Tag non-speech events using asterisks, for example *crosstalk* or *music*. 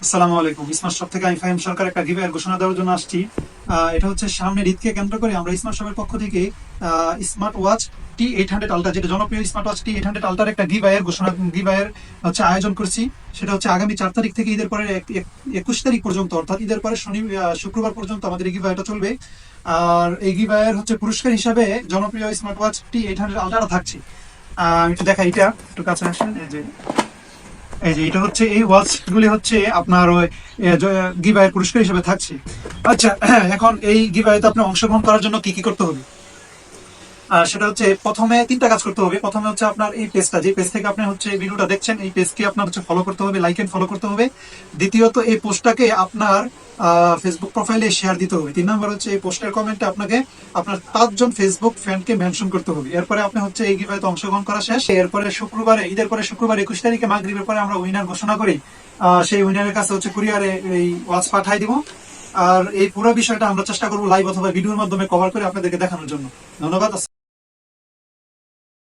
আসসালামু আলাইকুম। শপ থেকে আমি ফাহিম সরকার একটা গিভের ঘোষণা দেওয়ার জন্য আসছি। এটা হচ্ছে সামনে ঈদকে কেন্দ্র করে আমরা শপের পক্ষ থেকে smart watch T eight hundred যেটা জনপ্রিয় smart watch T eight hundred একটা ঘোষণা হচ্ছে আয়োজন করছি। সেটা হচ্ছে আগামী চার তারিখ থেকে ঈদের পরে এক- এক- একুশ তারিখ পর্যন্ত, অর্থাৎ ঈদের পরে শনি শুক্রবার পর্যন্ত আমাদের এই গিভাইটা চলবে। আর এই গিভাইয়ের হচ্ছে পুরস্কার হিসাবে জনপ্রিয় smart watch T eight hundred ultra থাকছে। আমি একটু দেখাই এটা, একটু কাছে আসেন, এই যে। এই যে, এটা হচ্ছে এই ওয়াচ গুলি হচ্ছে আপনার ওই গিবায়ের পুরস্কার হিসেবে থাকছে। আচ্ছা *clears throat* এখন এই গিবায়েতে আপনি অংশগ্রহণ করার জন্য কি কি করতে হবে? সেটা হচ্ছে প্রথমে তিনটা কাজ করতে হবে। প্রথমে হচ্ছে আপনার এই পেজটা, যে পেজ থেকে আপনি হচ্ছে ভিডিওটা দেখছেন, এই পেজকে আপনার হচ্ছে ফলো করতে হবে লাইক এন্ড ফলো করতে হবে। দ্বিতীয়ত এই পোস্টটাকে আপনার ফেসবুক প্রোফাইলে শেয়ার দিতে হবে। তিন নম্বর হচ্ছে এই পোস্টের কমেন্টে আপনাকে আপনার পাঁচজন ফেসবুক ফ্রেন্ডকে মেনশন করতে হবে। এরপরে আপনি হচ্ছে এই গিভাইতে অংশগ্রহণ করা শেষ। এরপরে শুক্রবারে, ঈদের পরে শুক্রবার একুশ তারিখে মাগরিবের পরে আমরা উইনার ঘোষণা করি। সেই উইনারের কাছে হচ্ছে কুরিয়ারে এই ওয়াচ পাঠাই দিব। আর এই পুরো বিষয়টা আমরা চেষ্টা করব লাইভ অথবা ভিডিওর মাধ্যমে কভার করে আপনাদেরকে দেখানোর জন্য। ধন্যবাদ